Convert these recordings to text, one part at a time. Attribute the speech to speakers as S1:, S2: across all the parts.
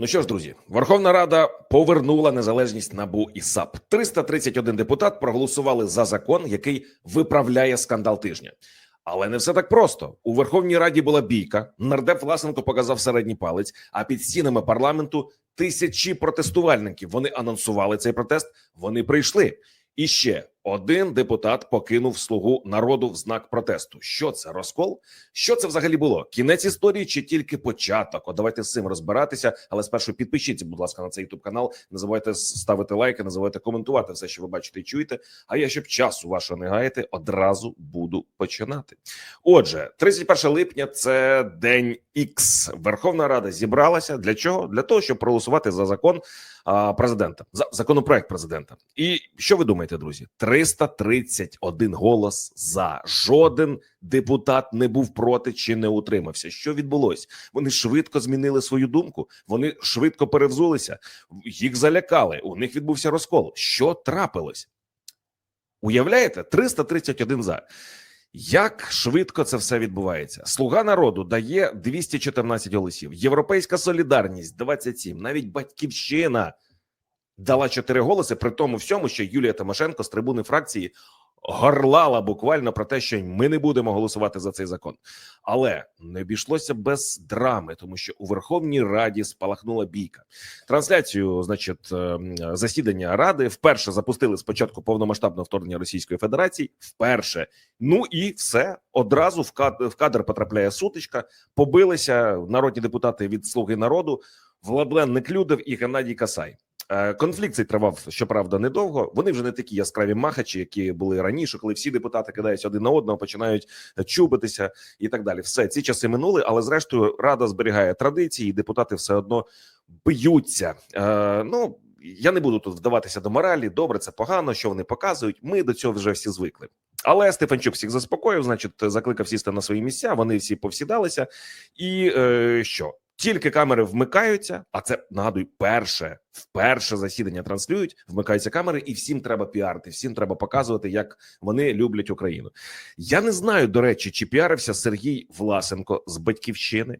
S1: Ну що ж, друзі, Верховна Рада повернула незалежність НАБУ і САП. 331 депутат проголосували за закон, який виправляє скандал тижня. Але не все так просто. У Верховній Раді була бійка. Нардеп Власенко показав середній палець. А під стінами парламенту тисячі протестувальників. Вони анонсували цей протест. Вони прийшли. І ще один депутат покинув слугу народу в знак протесту. Що це розкол? Що це взагалі було? Кінець історії чи тільки початок? От давайте з цим розбиратися. Але спершу підпишіться, будь ласка, на цей youtube канал. Не забувайте ставити лайки, не забувайте коментувати все, що ви бачите і чуєте. А я щоб часу вашого не гаяти, одразу буду починати. Отже, 31 липня це день Х. Верховна Рада зібралася для чого? Для того, щоб проголосувати за закон президента, за законопроект президента. І що ви думаєте, друзі? 331 голос за жоден депутат не був проти чи не утримався. Що відбулось? Вони швидко змінили свою думку. Вони швидко перевзулися, їх залякали. У них відбувся розкол. Що трапилось? Уявляєте, 331 за. Як швидко це все відбувається? Слуга народу дає 214 голосів. Європейська солідарність 27. Навіть батьківщина дала 4 голоси. При тому всьому, що Юлія Тимошенко з трибуни фракції горлала буквально про те, що ми не будемо голосувати за цей закон. Але не обійшлося без драми, тому що у Верховній Раді спалахнула бійка. Трансляцію, значить, е, засідання ради вперше запустили спочатку повномасштабного вторгнення Російської Федерації. Вперше, ну і все одразу в кадр, в кадр потрапляє сутичка. Побилися народні депутати від Слуги народу Владлен Неклюдов і Геннадій Касай. Е, Конфлікт цей тривав щоправда недовго. Вони вже не такі яскраві махачі, які були раніше, коли всі депутати кидаються один на одного, починають чубитися і так далі. Все ці часи минули, але зрештою рада зберігає традиції, і депутати все одно б'ються. Е, ну я не буду тут вдаватися до моралі. Добре, це погано, що вони показують. Ми до цього вже всі звикли. Але Стефанчук всіх заспокоїв, значить, закликав сісти на свої місця. Вони всі повсідалися, і е, що тільки камери вмикаються, а це нагадую, перше вперше засідання транслюють, вмикаються камери, і всім треба піарити, всім треба показувати, як вони люблять Україну. Я не знаю, до речі, чи піарився Сергій Власенко з батьківщини,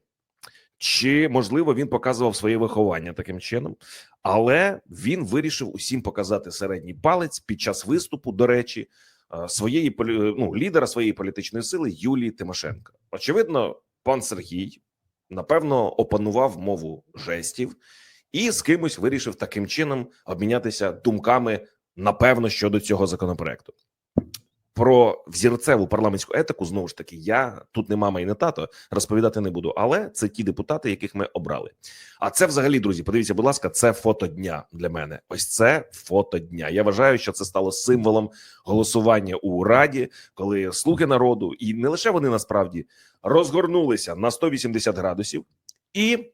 S1: чи можливо він показував своє виховання таким чином, але він вирішив усім показати середній палець під час виступу. До речі, е, своєї ну, лідера своєї політичної сили Юлії Тимошенко. Очевидно, пан Сергій напевно опанував мову жестів і з кимось вирішив таким чином обмінятися думками, напевно, щодо цього законопроекту. Про взірцеву парламентську етику знову ж таки я тут не мама і не тато розповідати не буду, але це ті депутати, яких ми обрали. А це взагалі, друзі, подивіться, будь ласка, це фото дня для мене. Ось це фото дня. Я вважаю, що це стало символом голосування у раді, коли слуги народу, і не лише вони насправді розгорнулися на 180 градусів і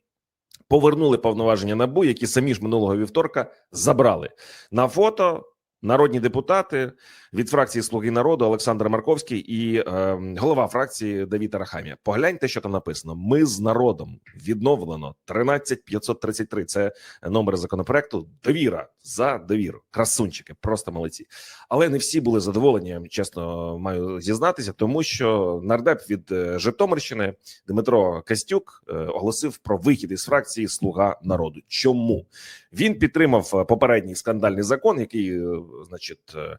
S1: повернули повноваження набу, які самі ж минулого вівторка забрали на фото. Народні депутати від фракції Слуги народу Олександр Марковський і е, голова фракції Давід Арахамія. Погляньте, що там написано: Ми з народом відновлено 13533. Це номер законопроекту. Довіра за довіру. Красунчики, просто молодці. Але не всі були задоволені. Чесно маю зізнатися, тому що нардеп від е, Житомирщини Дмитро Костюк е, оголосив про вихід із фракції Слуга народу. Чому він підтримав е, попередній скандальний закон, який, значить, е,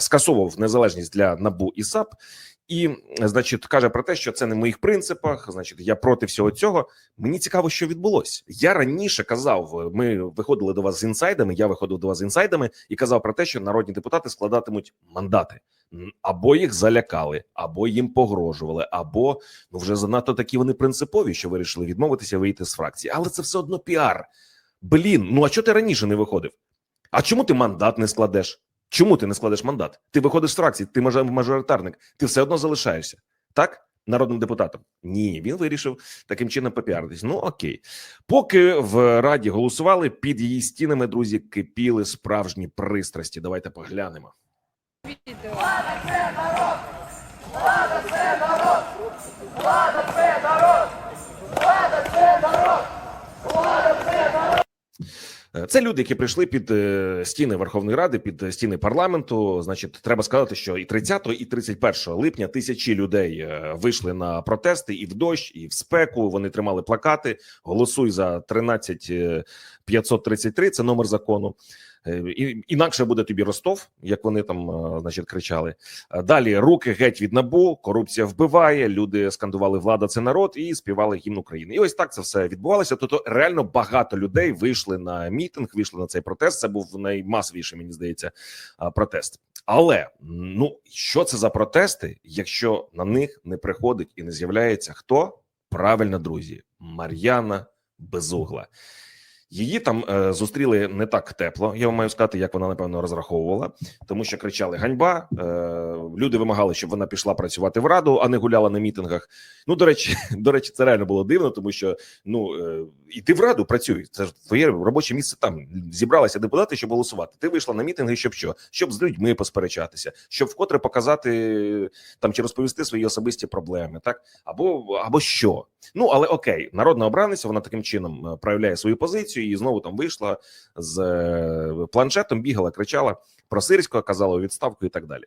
S1: скасовував незалежність для набу і САП, і значить каже про те, що це не в моїх принципах. Значить, я проти всього цього. Мені цікаво, що відбулось. Я раніше казав, ми виходили до вас з інсайдами. Я виходив до вас з інсайдами і казав про те, що народні депутати складатимуть мандати. Або їх залякали, або їм погрожували, або ну вже занадто такі вони принципові, що вирішили відмовитися вийти з фракції. Але це все одно піар. Блін, ну а чого ти раніше не виходив? А чому ти мандат не складеш? Чому ти не складеш мандат? Ти виходиш з фракції, ти мажоритарник, ти все одно залишаєшся. Так? Народним депутатом. Ні, він вирішив таким чином попіаритись. Ну окей. Поки в Раді голосували, під її стінами, друзі, кипіли справжні пристрасті. Давайте поглянемо. Е, Це люди, які прийшли під е, стіни Верховної Ради, під е, стіни парламенту. Значить, треба сказати, що і 30 і 31 липня тисячі людей е, вийшли на протести і в дощ, і в спеку. Вони тримали плакати. Голосуй за 13 е, 533, Це номер закону. Е, інакше буде тобі Ростов, як вони там, е, значить, кричали. Е, Далі руки геть від набу, корупція вбиває. Люди скандували влада це народ і співали гімн України. І ось так це все відбувалося. Тобто реально багато людей вийшли на мітинг, вийшли на цей протест. Це був наймасовіший, мені здається, протест. Але ну що це за протести, якщо на них не приходить і не з'являється хто? Правильно, друзі, Мар'яна Безугла. Її там е, зустріли не так тепло. Я вам маю сказати, як вона напевно розраховувала, тому що кричали ганьба. Е, люди вимагали, щоб вона пішла працювати в раду, а не гуляла на мітингах. Ну до речі, до речі, це реально було дивно, тому що ну е, іди в раду, працюй. Це ж твоє робоче місце. Там зібралися депутати, щоб голосувати. Ти вийшла на мітинги, щоб що? Щоб з людьми посперечатися, щоб вкотре показати там чи розповісти свої особисті проблеми, так або або що. Ну але окей, народна обраниця. Вона таким чином е, проявляє свою позицію і знову там вийшла з е, планшетом, бігала, кричала про сирського, казала відставку і так далі.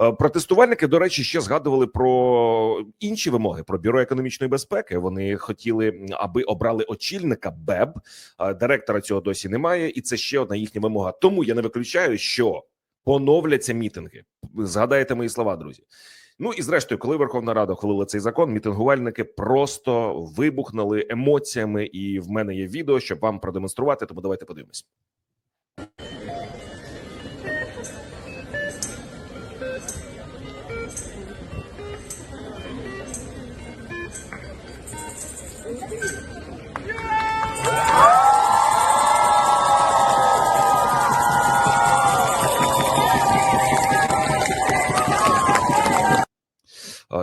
S1: Е, Протестувальники, до речі, ще згадували про інші вимоги про бюро економічної безпеки. Вони хотіли, аби обрали очільника БЕБ. Е, Директора цього досі немає, і це ще одна їхня вимога. Тому я не виключаю, що поновляться мітинги. Згадайте мої слова, друзі. Ну і зрештою, коли Верховна Рада ухвалила цей закон, мітингувальники просто вибухнули емоціями. І в мене є відео, щоб вам продемонструвати. Тому давайте подивимось.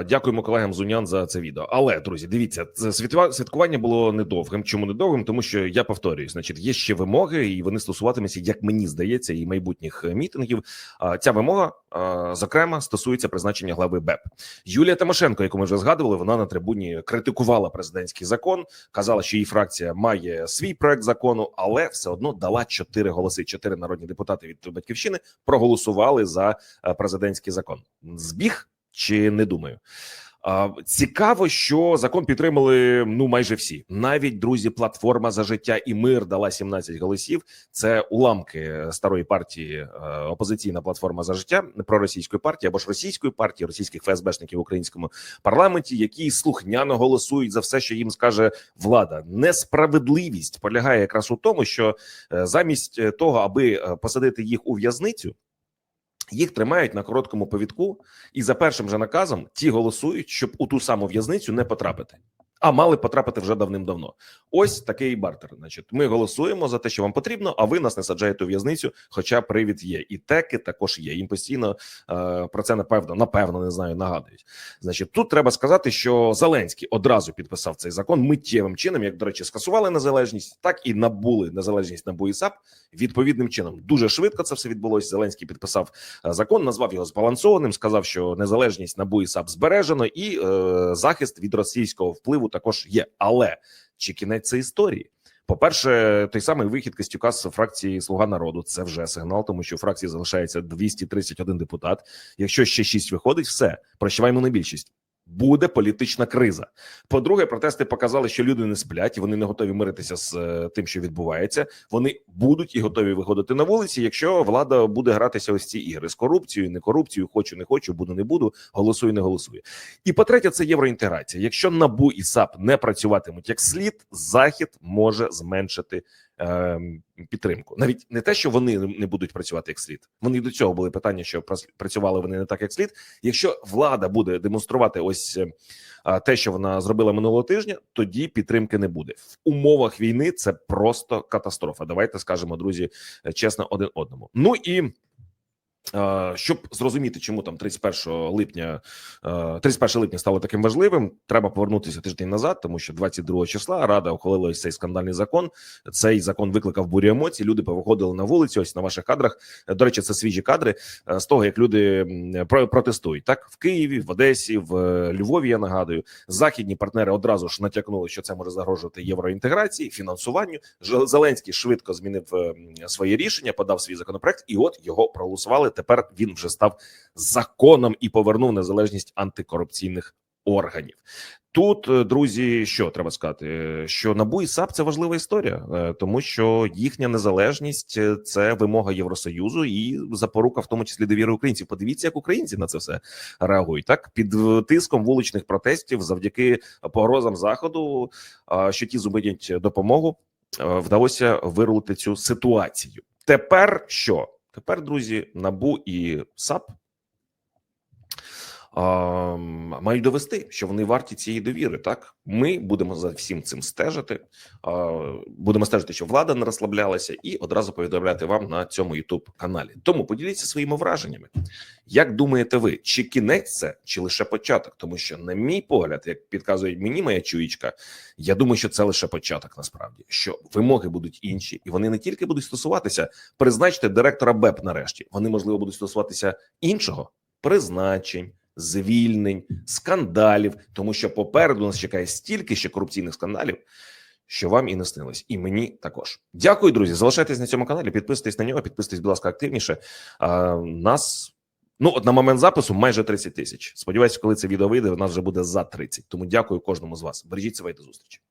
S1: Дякуємо колегам з Унян за це відео. Але друзі, дивіться, це святкування було недовгим. Чому недовгим? Тому що я повторюю, значить, є ще вимоги, і вони стосуватимуться, як мені здається, і майбутніх е, мітингів. Ця вимога, зокрема, стосується призначення глави БЕП. Юлія Тимошенко, яку ми вже згадували, вона на трибуні критикувала президентський закон, казала, що її фракція має свій проект закону, але все одно дала чотири голоси. Чотири народні депутати від батьківщини проголосували за е, президентський закон. Збіг чи не думаю. Цікаво, що закон підтримали ну майже всі. Навіть друзі, платформа за життя і мир дала 17 голосів. Це уламки старої партії, е, опозиційна платформа за життя проросійської партії або ж російської партії, російських ФСБшників в українському парламенті, які слухняно голосують за все, що їм скаже влада. Несправедливість полягає якраз у тому, що е, замість того, аби е, посадити їх у в'язницю. Їх тримають на короткому повідку, і за першим же наказом ті голосують, щоб у ту саму в'язницю не потрапити. А мали потрапити вже давним-давно. Ось такий бартер. Значить, ми голосуємо за те, що вам потрібно, а ви нас не саджаєте у в'язницю. Хоча привід є, і теки також є. Їм постійно е, про це напевно, напевно, не знаю, нагадують. Значить, тут треба сказати, що Зеленський одразу підписав цей закон миттєвим чином, як до речі, скасували незалежність, так і набули незалежність НАБУ і САП відповідним чином. Дуже швидко це все відбулося. Зеленський підписав е, закон, назвав його збалансованим. Сказав, що незалежність НАБУ і САП збережено, і е, захист від російського впливу також є. Але чи кінець це історії? По-перше, той самий вихід Костюка з фракції Слуга народу це вже сигнал, тому що у фракції залишається 231 депутат. Якщо ще 6 виходить, все прощаваймо на більшість. Буде політична криза. По-друге, протести показали, що люди не сплять, вони не готові миритися з е, тим, що відбувається. Вони будуть і готові виходити на вулиці, якщо влада буде гратися ось ці ігри з корупцією, не корупцією, хочу, не хочу, буду, не буду, голосую, не голосую. І по-третє, це євроінтеграція. Якщо набу і САП не працюватимуть як слід, захід може зменшити підтримку. Навіть не те, що вони не будуть працювати як слід. Вони до цього були питання, що працювали вони не так, як слід. Якщо влада буде демонструвати ось е, те, що вона зробила минулого тижня, тоді підтримки не буде в умовах війни. Це просто катастрофа. Давайте скажемо, друзі, е, чесно, один одному. Ну і Щоб зрозуміти, чому там 31 липня, е, 31 липня стало таким важливим, треба повернутися тиждень назад, тому що 22 числа Рада ухвалила цей скандальний закон. Цей закон викликав бурю емоцій. Люди повиходили на вулицю. Ось на ваших кадрах. Е, До речі, це свіжі кадри е, з того, як люди про- протестують так в Києві, в Одесі, в е, Львові. Я нагадую, західні партнери одразу ж натякнули, що це може загрожувати євроінтеграції, фінансуванню. Зеленський швидко змінив е, своє рішення, подав свій законопроект, і от його проголосували. Тепер він вже став законом і повернув незалежність антикорупційних органів. Тут, е, друзі, що треба сказати, Е, що НАБУ і САП це важлива історія, е, тому що їхня незалежність це вимога Євросоюзу і запорука, в тому числі довіри українців. Подивіться, як українці на це все реагують. Так під тиском вуличних протестів, завдяки погрозам заходу, що ті зупинять допомогу, вдалося вирулити цю ситуацію. Тепер що? Тепер, друзі, набу і САП мають довести, що вони варті цієї довіри. Так, ми будемо за всім цим стежити. Будемо стежити, щоб влада не розслаблялася, і одразу повідомляти вам на цьому youtube каналі. Тому поділіться своїми враженнями. Як думаєте ви, чи кінець це, чи лише початок? Тому що, на мій погляд, як підказує мені моя чуєчка, я думаю, що це лише початок. Насправді, що вимоги будуть інші, і вони не тільки будуть стосуватися призначити директора БЕП. Нарешті вони можливо будуть стосуватися іншого призначень. Звільнень, скандалів, тому що попереду нас чекає стільки ще корупційних скандалів, що вам і не снилось, і мені також. Дякую, друзі. Залишайтесь на цьому каналі, підписуйтесь на нього, підписуйтесь, будь ласка, активніше. А, нас ну от на момент запису майже 30 тисяч. Сподіваюся, коли це відео вийде, у нас вже буде за 30. Тому дякую кожному з вас. Бережіть себе і до зустрічі.